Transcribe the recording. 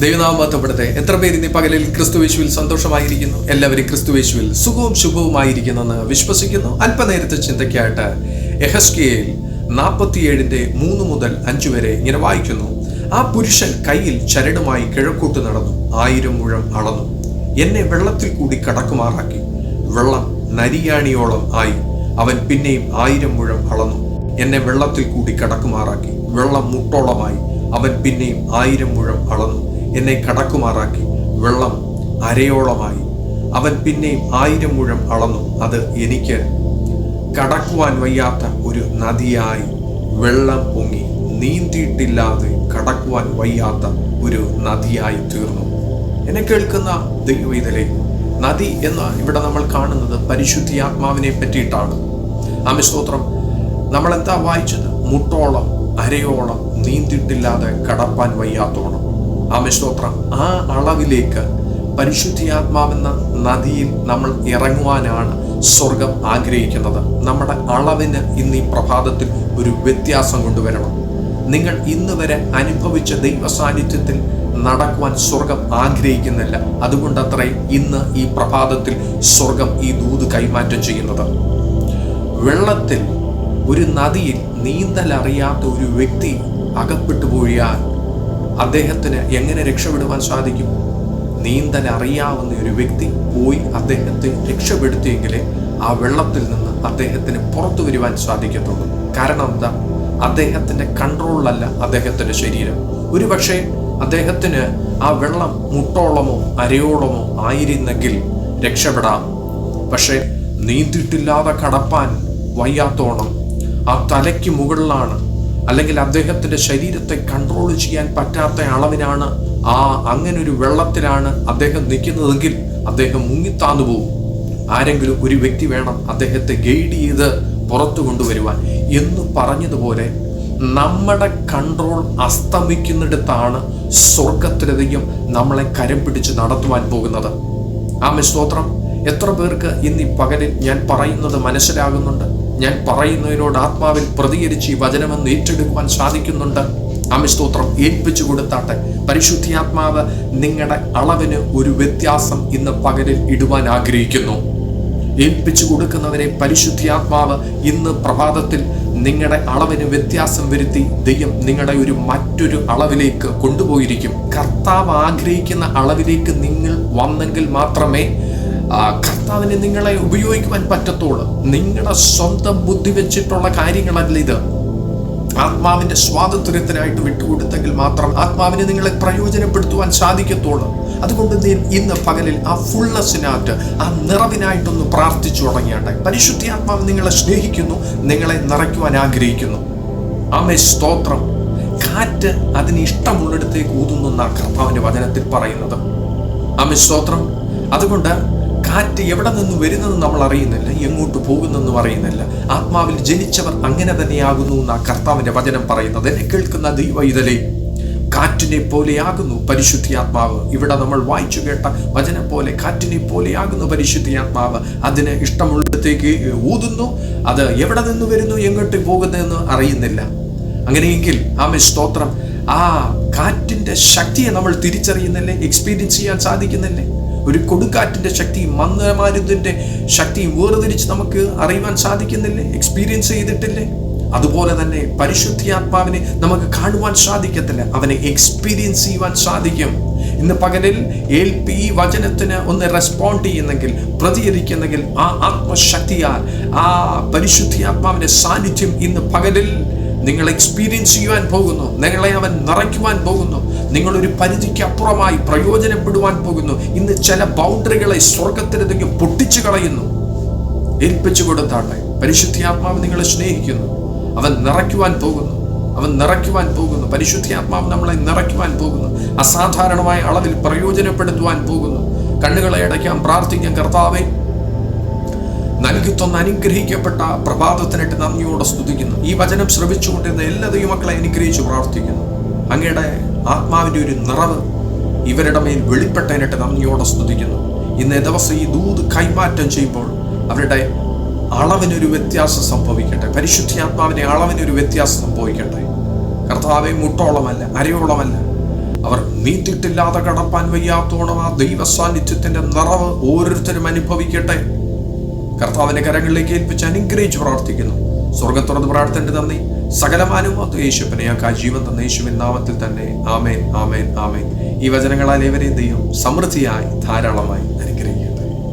ദൈവനാമത്തപ്പെടുത്തെ എത്ര പേര് ഇന്ന് ഈ പകലിൽ ക്രിസ്തുവേശുവിൽ സന്തോഷമായിരിക്കുന്നു? എല്ലാവരും ക്രിസ്തുവേശുവിൽ സുഖവും ശുഭവുമായിരിക്കുന്നെന്ന് വിശ്വസിക്കുന്നു. അല്പനേരത്തെ ചിന്തയ്ക്കായിട്ട് എഹസ്കിയയിൽ നാൽപ്പത്തിയേഴിന്റെ മൂന്ന് മുതൽ അഞ്ചു വരെ ഇങ്ങനെ വായിക്കുന്നു. ആ പുരുഷൻ കയ്യിൽ ചരടുമായി കിഴക്കൂട്ട് നടന്നു. ആയിരം മുഴം അളന്നു. എന്നെ വെള്ളത്തിൽ കൂടി കടക്കുമാറാക്കി. വെള്ളം നരിയാണിയോളം ആയി. അവൻ പിന്നെയും ആയിരം മുഴം അളന്നു. എന്നെ വെള്ളത്തിൽ കൂടി കടക്കുമാറാക്കി. വെള്ളം മുട്ടോളമായി. അവൻ പിന്നെയും ആയിരം മുഴം അളന്നു. എന്നെ കടക്കുമാറാക്കി. വെള്ളം അരയോളമായി. അവൻ പിന്നെയും ആയിരം മുഴം അളന്നു. അത് എനിക്ക് കടക്കുവാൻ വയ്യാത്ത ഒരു നദിയായി. വെള്ളം പൊങ്ങി. നീന്തിയിട്ടില്ലാതെ കടക്കുവാൻ വയ്യാത്ത ഒരു നദിയായി തീർന്നു. എന്നെ കേൾക്കുന്ന ദൈവവേദലെ നദി എന്ന് ഇവിടെ നമ്മൾ കാണുന്നത് പരിശുദ്ധി ആത്മാവിനെ പറ്റിയിട്ടാണ്. അമിസ്തോത്രം നമ്മൾ എന്താ വായിച്ചത്? മുട്ടോളം അരയോളം നീന്തിയിട്ടില്ലാതെ കടപ്പാൻ വയ്യാത്തോളം ആമി സ്തോത്രം ആ അളവിലേക്ക് പരിശുദ്ധിയാത്മാവെന്ന നദിയിൽ നമ്മൾ ഇറങ്ങുവാനാണ് സ്വർഗം ആഗ്രഹിക്കുന്നത്. നമ്മുടെ അളവിന് ഇന്ന് ഈ പ്രഭാതത്തിൽ ഒരു വ്യത്യാസം കൊണ്ടുവരണം. നിങ്ങൾ ഇന്ന് വരെ അനുഭവിച്ച ദൈവ സാന്നിധ്യത്തിൽ നടക്കുവാൻ സ്വർഗം ആഗ്രഹിക്കുന്നില്ല. അതുകൊണ്ടത്രേ ഇന്ന് ഈ പ്രഭാതത്തിൽ സ്വർഗം ഈ ദൂത് കൈമാറ്റം ചെയ്യുന്നത്. വെള്ളത്തിൽ ഒരു നദിയിൽ നീന്തലറിയാത്ത ഒരു വ്യക്തി അകപ്പെട്ടു പോയാൽ അദ്ദേഹത്തിന് എങ്ങനെ രക്ഷപ്പെടുവാൻ സാധിക്കും? നീന്തൽ അറിയാവുന്ന ഒരു വ്യക്തി പോയി അദ്ദേഹത്തെ രക്ഷപ്പെടുത്തിയെങ്കിലേ ആ വെള്ളത്തിൽ നിന്ന് അദ്ദേഹത്തിന് പുറത്തു വരുവാൻ സാധിക്കത്തുള്ളൂ. കാരണം എന്താ? അദ്ദേഹത്തിന്റെ കൺട്രോളിലല്ല അദ്ദേഹത്തിന്റെ ശരീരം. ഒരു പക്ഷേ അദ്ദേഹത്തിന് ആ വെള്ളം മുട്ടോളമോ അരയോളമോ ആയിരുന്നെങ്കിൽ രക്ഷപ്പെടാം. പക്ഷേ നീന്തിട്ടില്ലാതെ കടപ്പാൻ വയ്യാത്തോണം. ആ തലയ്ക്ക് മുകളിലാണ് അല്ലെങ്കിൽ അദ്ദേഹത്തിന്റെ ശരീരത്തെ കൺട്രോൾ ചെയ്യാൻ പറ്റാത്ത അളവിനാണ് ആ അങ്ങനെ ഒരു വെള്ളത്തിലാണ് അദ്ദേഹം നിൽക്കുന്നതെങ്കിൽ അദ്ദേഹം മുങ്ങിത്താന്നു പോകും. ആരെങ്കിലും ഒരു വ്യക്തി വേണം അദ്ദേഹത്തെ ഗൈഡ് ചെയ്ത് പുറത്തു കൊണ്ടുവരുവാൻ. എന്ന് പറഞ്ഞതുപോലെ നമ്മുടെ കൺട്രോൾ അസ്തമിക്കുന്നിടത്താണ് സ്വർഗത്തിലധികം നമ്മളെ കരം പിടിച്ച് നടത്തുവാൻ പോകുന്നത്. ആമ സ്തോത്രം. എത്ര പേർക്ക് ഇന്ന് ഈ പകലിൽ ഞാൻ പറയുന്നത് മനസ്സിലാകുന്നുണ്ട്? ഞാൻ പറയുന്നതിനോട് ആത്മാവിൽ പ്രതികരിച്ച് ഈ വചനമെന്ന് ഏറ്റെടുക്കുവാൻ സാധിക്കുന്നുണ്ട്. അമിസ്തോത്രം ഏൽപ്പിച്ചു കൊടുത്താട്ടെ. പരിശുദ്ധിയാത്മാവ് നിങ്ങളുടെ അളവിന് ഒരു വ്യത്യാസം ഇന്ന് പകലിൽ ഇടുവാൻ ആഗ്രഹിക്കുന്നു. ഏൽപ്പിച്ചു കൊടുക്കുന്നവരെ പരിശുദ്ധിയാത്മാവ് ഇന്ന് പ്രഭാതത്തിൽ നിങ്ങളുടെ അളവിന് വ്യത്യാസം വരുത്തി ദൈവം നിങ്ങളുടെ ഒരു മറ്റൊരു അളവിലേക്ക് കൊണ്ടുപോയിരിക്കും. കർത്താവ് ആഗ്രഹിക്കുന്ന അളവിലേക്ക് നിങ്ങൾ വന്നെങ്കിൽ മാത്രമേ കർത്താവിന് നിങ്ങളെ ഉപയോഗിക്കുവാൻ പറ്റത്തുള്ളൂ നിങ്ങളുടെ സ്വന്തം ബുദ്ധി വെച്ചിട്ടുള്ള കാര്യങ്ങളല്ല ഇത്. ആത്മാവിന്റെ സ്വാതന്ത്ര്യത്തിനായിട്ട് വിട്ടുകൊടുത്തെങ്കിൽ മാത്രം ആത്മാവിനെ നിങ്ങളെ പ്രയോജനപ്പെടുത്തുവാൻ സാധിക്കത്തുള്ളൂ അതുകൊണ്ട് നീ ഇന്ന് പകലിൽ ആ ഫുൾനെസ്സിനായിട്ട് ആ നിറവിനായിട്ടൊന്ന് പ്രാർത്ഥിച്ചു തുടങ്ങിയാട്ടെ. പരിശുദ്ധി ആത്മാവ് നിങ്ങളെ സ്നേഹിക്കുന്നു നിങ്ങളെ നിറയ്ക്കുവാൻ ആഗ്രഹിക്കുന്നു. ആമേ സ്തോത്രം. കാറ്റ് അതിന് ഇഷ്ടമുള്ളിടത്തേക്ക് ഊതുന്നു എന്നാണ് കർത്താവിന്റെ വചനത്തിൽ പറയുന്നത്. ആമേ സ്തോത്രം. അതുകൊണ്ട് കാറ്റ് എവിടെ നിന്ന് വരുന്നതെന്ന് നമ്മൾ അറിയുന്നില്ല എങ്ങോട്ട് പോകുന്നെന്നും അറിയുന്നില്ല. ആത്മാവിൽ ജനിച്ചവർ അങ്ങനെ തന്നെയാകുന്നു എന്നാ കർത്താവിന്റെ വചനം പറയുന്നത്. എന്നെ കേൾക്കുന്ന ദൈവ ഇതലേ കാറ്റിനെ പോലെയാകുന്നു പരിശുദ്ധിയാത്മാവ്. ഇവിടെ നമ്മൾ വായിച്ചു കേട്ട വചനം പോലെ കാറ്റിനെ പോലെയാകുന്നു പരിശുദ്ധിയാത്മാവ്. അതിന് ഇഷ്ടമുള്ളിടത്തേക്ക് ഊതുന്നു. അത് എവിടെ നിന്ന് വരുന്നു എങ്ങോട്ട് പോകുന്നതെന്ന് അറിയുന്നില്ല. അങ്ങനെയെങ്കിൽ ആമെ സ്തോത്രം. ആ കാറ്റിന്റെ ശക്തിയെ നമ്മൾ തിരിച്ചറിയുന്നില്ലേ എക്സ്പീരിയൻസ് ചെയ്യാൻ സാധിക്കുന്നില്ലേ? ഒരു കൊടുങ്കാറ്റിന്റെ ശക്തിയും മന്ദമാരുതിന്റെ ശക്തിയും വേർതിരിച്ച് നമുക്ക് അറിയുവാൻ സാധിക്കുന്നില്ലേ? എക്സ്പീരിയൻസ് ചെയ്തിട്ടില്ലേ? അതുപോലെ തന്നെ പരിശുദ്ധിയാത്മാവിനെ നമുക്ക് കാണുവാൻ സാധിക്കത്തില്ല. അവനെ എക്സ്പീരിയൻസ് ചെയ്യുവാൻ സാധിക്കും. ഇന്ന് പകലിൽ ഏൽപ്പി ഈ വചനത്തിന് ഒന്ന് റെസ്പോണ്ട് ചെയ്യുന്നെങ്കിൽ പ്രതികരിക്കുന്നെങ്കിൽ ആ ആത്മശക്തിയാൽ ആ പരിശുദ്ധിയാത്മാവിന്റെ സാന്നിധ്യം ഇന്ന് പകലിൽ നിങ്ങൾ എക്സ്പീരിയൻസ് ചെയ്യുവാൻ പോകുന്നു. നിങ്ങളെ അവൻ നിറയ്ക്കുവാൻ പോകുന്നു. നിങ്ങളൊരു പരിധിക്ക് അപ്പുറമായി പ്രയോജനപ്പെടുവാൻ പോകുന്നു. ഇന്ന് ചില ബൗണ്ടറികളെ സ്വർഗത്തിനെതെങ്കിലും പൊട്ടിച്ചു കളയുന്നു. ഏൽപ്പിച്ചു കൊടുത്താട്ടെ. പരിശുദ്ധിയാത്മാവ് നിങ്ങളെ സ്നേഹിക്കുന്നു. അവൻ നിറയ്ക്കുവാൻ പോകുന്നു. അവൻ നിറയ്ക്കുവാൻ പോകുന്നു. പരിശുദ്ധിയാത്മാവ് നമ്മളെ നിറയ്ക്കുവാൻ പോകുന്നു. അസാധാരണമായ അളവിൽ പ്രയോജനപ്പെടുത്തുവാൻ പോകുന്നു. കണ്ണുകളെ അടയ്ക്കാം പ്രാർത്ഥിക്കാൻ കർത്താവെ നൽകി തന്ന അനുഗ്രഹിക്കപ്പെട്ട പ്രഭാതത്തിനായിട്ട് നന്ദിയോടെ സ്തുതിക്കുന്നു. ഈ വചനം ശ്രവിച്ചുകൊണ്ടിരുന്ന എല്ലാ ദൈവമക്കളെ അനുഗ്രഹിച്ച് പ്രാർത്ഥിക്കുന്നു. അങ്ങയുടെ ആത്മാവിന്റെ ഒരു നിറവ് ഇവരുടെ മേൽ വെളിപ്പെട്ടതിനായിട്ട് നന്ദിയോടെ സ്തുതിക്കുന്നു. ഇന്നേ ദിവസം ഈ ദൂത് കൈമാറ്റം ചെയ്യുമ്പോൾ അവരുടെ അളവിനൊരു വ്യത്യാസം സംഭവിക്കട്ടെ. പരിശുദ്ധിയാത്മാവിന്റെ അളവിനൊരു വ്യത്യാസം സംഭവിക്കട്ടെ. കർത്താവെ മുട്ടോളമല്ല അരയോളമല്ല. അവർ നീട്ടിട്ടില്ലാതെ കടപ്പാൻ വയ്യാത്തോണം ആ ദൈവ സാന്നിധ്യത്തിന്റെ നിറവ് ഓരോരുത്തരും അനുഭവിക്കട്ടെ. കർത്താവിന്റെ കരങ്ങളിലേക്ക് ഏൽപ്പിച്ച് അനുഗ്രഹിച്ച് പ്രാർത്ഥിക്കുന്നു സ്വർഗത്തുറന്ന് പ്രാർത്ഥനയുടെ പ്രാർത്ഥന നന്ദി സകലമാനുമത്ത് യേശുപ്പനെ ആ ജീവൻ തന്ന യേശുവിൻ നാമത്തിൽ തന്നെ. ആമേൻ ആമേൻ ആമേൻ. ഈ വചനങ്ങളാൽ ഏവരെയും ദൈവം സമൃദ്ധിയായി ധാരാളമായി അനുഗ്രഹിക്കും.